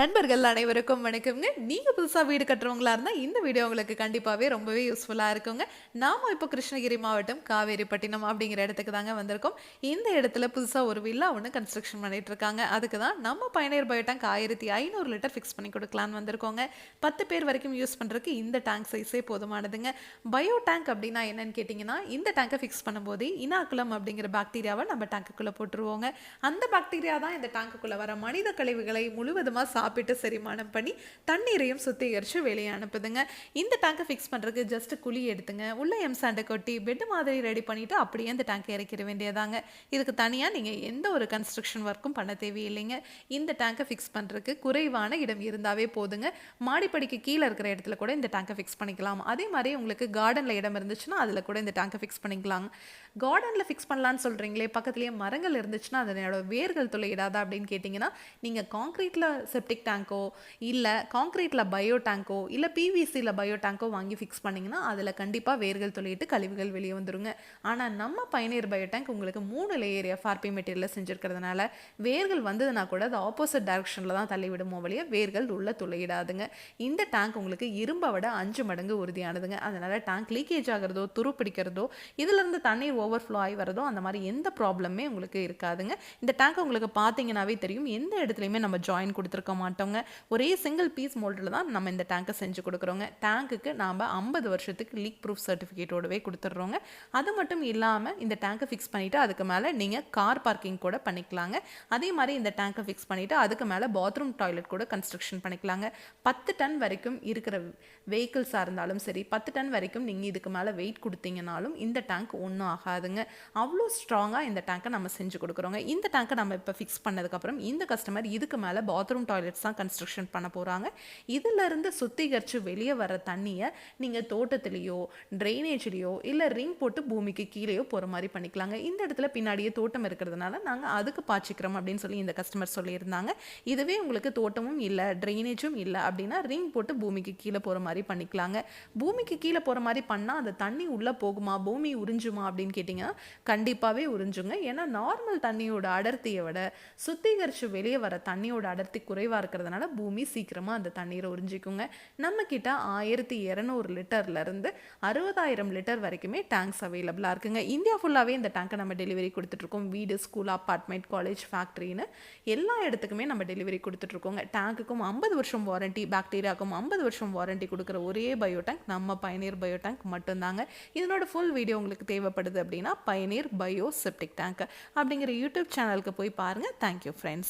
நண்பர்கள் அனைவருக்கும் வணக்கம்ங்க. நீங்கள் புதுசாக வீடு கட்டுறவங்களா இருந்தால் இந்த வீடியோ உங்களுக்கு கண்டிப்பாகவே ரொம்பவே யூஸ்ஃபுல்லாக இருக்குங்க. நாம இப்போ கிருஷ்ணகிரி மாவட்டம் காவேரிப்பட்டினம் அப்படிங்கிற இடத்துக்கு தாங்க வந்திருக்கோம். இந்த இடத்துல புதுசாக ஒரு வில்லா ஒன்று கன்ஸ்ட்ரக்ஷன் பண்ணிட்டு இருக்காங்க. அதுக்கு தான் நம்ம பயணியர் பயோ டேங்க் ஆயிரத்தி ஐநூறு லிட்டர் ஃபிக்ஸ் பண்ணி கொடுக்கலான்னு வந்திருக்கோங்க. பத்து பேர் வரைக்கும் யூஸ் பண்ணுறதுக்கு இந்த டேங்க் சைஸே போதுமானதுங்க. பயோ டேங்க் அப்படின்னா என்னன்னு கேட்டிங்கன்னா இந்த டேங்கை ஃபிக்ஸ் பண்ணும்போது இனாக்குலம் அப்படிங்கிற பாக்டீரியாவை நம்ம டேங்குக்குள்ளே போட்டுருவோங்க. அந்த பாக்டீரியா தான் இந்த டேங்குக்குள்ளே வர மனித கழிவுகளை முழுவதுமாக சாப்பிட்டு சாப்பிட்டு செரிமானம் பண்ணி தண்ணீரையும் சுத்திகரித்து வெளியே அனுப்புதுங்க. இந்த டேங்கை ஃபிக்ஸ் பண்ணுறதுக்கு ஜஸ்ட் குழி எடுத்துங்க. உள்ளே எம் சாண்டை கொட்டி பெட் மாதிரி ரெடி பண்ணிவிட்டு அப்படியே அந்த டேங்கை இறக்கிற வேண்டியதாங்க. இதுக்கு தனியாக நீங்கள் எந்த ஒரு கன்ஸ்ட்ரக்ஷன் ஒர்க்கும் பண்ண தேவையில்லைங்க. இந்த டேங்கை ஃபிக்ஸ் பண்ணுறதுக்கு குறைவான இடம் இருந்தாவே போதுங்க. மாடிப்படிக்கு கீழே இருக்கிற இடத்துல கூட இந்த டேங்கை ஃபிக்ஸ் பண்ணிக்கலாம். அதே மாதிரி உங்களுக்கு கார்டனில் இடம் இருந்துச்சுன்னா அதில் கூட இந்த டேங்கை ஃபிக்ஸ் பண்ணிக்கலாம். கார்டனில் ஃபிக்ஸ் பண்ணலான்னு சொல்கிறீங்களே பக்கத்துலேயே மரங்கள் இருந்துச்சுன்னா அதனோட வேர்கள் துளையிடாதா அப்படின்னு கேட்டிங்கன்னா நீங்கள் காங்க்ரீட்டில் செப்டிக் டேங்கோ இல்லை காங்க்ரீட்டில் பயோ டேங்கோ இல்லை பிவிசியில் பயோ டேங்கோ வாங்கி ஃபிக்ஸ் பண்ணிங்கன்னா அதில் கண்டிப்பாக வேர்கள் துளையிட்டு கழிவுகள் வெளியே வந்துருங்க. ஆனால் நம்ம பயணியர் பயோ டேங்க் உங்களுக்கு மூணு லேயர் எஃப்ஆர்பி மெட்டீரியலில் செஞ்சுருக்கிறதுனால வேர்கள் வந்ததுன்னா கூட அது ஆப்போசிட் டைரக்ஷனில் தான் தள்ளிவிடுமோ வழியாக வேர்கள் உள்ள துளையிடாதுங்க. இந்த டேங்க் உங்களுக்கு இரும்பை விட அஞ்சு மடங்கு உறுதியானதுங்க. அதனால் டேங்க் லீக்கேஜ் ஆகிறதோ துரு பிடிக்கிறதோ இதிலிருந்து தண்ணீர் ஓவர்ஃப்ளோ ஆகி வரதோ அந்த மாதிரி எந்த ப்ராப்ளமே உங்களுக்கு இருக்காதுங்க. இந்த டேங்க் உங்களுக்கு பார்த்தீங்கன்னாவே தெரியும். எந்த இடத்துலையுமே நம்ம ஜாயின் கொடுத்துருக்கோம் மாட்டோங்க. ஒரே சிங்கிள் பீஸ் மோல்டில் தான் நம்ம இந்த டேங்க்கை செஞ்சு கொடுக்குறோங்க. டேங்க்குக்கு நாம் ஐம்பது வருஷத்துக்கு லீக் ப்ரூஃப் சர்டிஃபிகேட்டோடவே கொடுத்துட்றோங்க. அது மட்டும் இல்லாமல் இந்த டேங்க்கை ஃபிக்ஸ் பண்ணிவிட்டு அதுக்கு மேலே நீங்கள் கார் பார்க்கிங் கூட பண்ணிக்கலாங்க. அதே மாதிரி இந்த டேங்க்கை ஃபிக்ஸ் பண்ணிவிட்டு அதுக்கு மேலே பாத்ரூம் டாய்லெட் கூட கன்ஸ்ட்ரக்ஷன் பண்ணிக்கலாங்க. பத்து டன் வரைக்கும் இருக்கிற வெஹிக்கிள்ஸாக இருந்தாலும் சரி பத்து டன் வரைக்கும் நீங்கள் இதுக்கு மேலே வெயிட் கொடுத்தீங்கனாலும் இந்த டேங்க் ஒன்றும் ஆகாதுங்க. அவ்வளோ ஸ்ட்ராங்காக இந்த டேங்க்கை நம்ம செஞ்சு கொடுக்குறோங்க. இந்த டேங்க்கை நம்ம இப்போ ஃபிக்ஸ் பண்ணதுக்கப்புறம் இந்த கஸ்டமர் இதுக்கு மேலே பாத்ரூம் டாய்லெட் டாய்லெட்ஸ் தான் கன்ஸ்ட்ரக்ஷன் பண்ண போகிறாங்க இதிலிருந்து சுத்திகரித்து வெளியே வர தண்ணியை நீங்கள் தோட்டத்துலேயோ ட்ரைனேஜ்லேயோ இல்லை ரிங் போட்டு பூமிக்கு கீழேயோ போகிற மாதிரி பண்ணிக்கலாங்க. இந்த இடத்துல பின்னாடியே தோட்டம் இருக்கிறதுனால நாங்கள் அதுக்கு பாய்ச்சிக்கிறோம் அப்படின்னு சொல்லி இந்த கஸ்டமர் சொல்லியிருந்தாங்க. இதுவே உங்களுக்கு தோட்டமும் இல்லை ட்ரைனேஜும் இல்லை அப்படின்னா ரிங் போட்டு பூமிக்கு கீழே போகிற மாதிரி பண்ணிக்கலாங்க. பூமிக்கு கீழே போகிற மாதிரி பண்ணால் அந்த தண்ணி உள்ளே போகுமா பூமி உறிஞ்சுமா அப்படின்னு கேட்டிங்கன்னா கண்டிப்பாகவே உறிஞ்சுங்க. ஏன்னா நார்மல் தண்ணியோட அடர்த்தியை விட சுத்திகரித்து வெளியே வர தண்ணியோட அடர்த்தி குறைவாக இருக்கிறதுனால பூமி சீக்கிரமாக அந்த தண்ணீரை உறிஞ்சிக்குங்க. நம்மக்கிட்ட ஆயிரத்தி இரநூறு லிட்டர்லேருந்து அறுபதாயிரம் லிட்டர் வரைக்குமே டேங்க்ஸ் அவைலபிளாக இருக்குங்க. இந்தியா ஃபுல்லாகவே இந்த டேங்கை நம்ம டெலிவரி கொடுத்துட்ருக்கோம். வீடு ஸ்கூல் அப்பார்ட்மெண்ட் காலேஜ் ஃபேக்ட்ரின்னு எல்லா இடத்துக்குமே நம்ம டெலிவரி கொடுத்துட்ருக்கோங்க. டேங்க்குக்கும் ஐம்பது வருஷம் வாரண்டி பாக்டீரியாவுக்கும் ஐம்பது வருஷம் வாரண்டி கொடுக்குற ஒரே பயோ டேங்க் நம்ம பயனீர் பயோ டேங்க் மட்டும்தாங்க. இதனோட ஃபுல் வீடியோ உங்களுக்கு தேவைப்படுது அப்படின்னா பயனீர் பயோ செப்டிக் டேங்க் அப்படிங்கிற யூடியூப் சேனலுக்கு போய் பாருங்கள் தேங்க்யூ ஃப்ரெண்ட்ஸ்.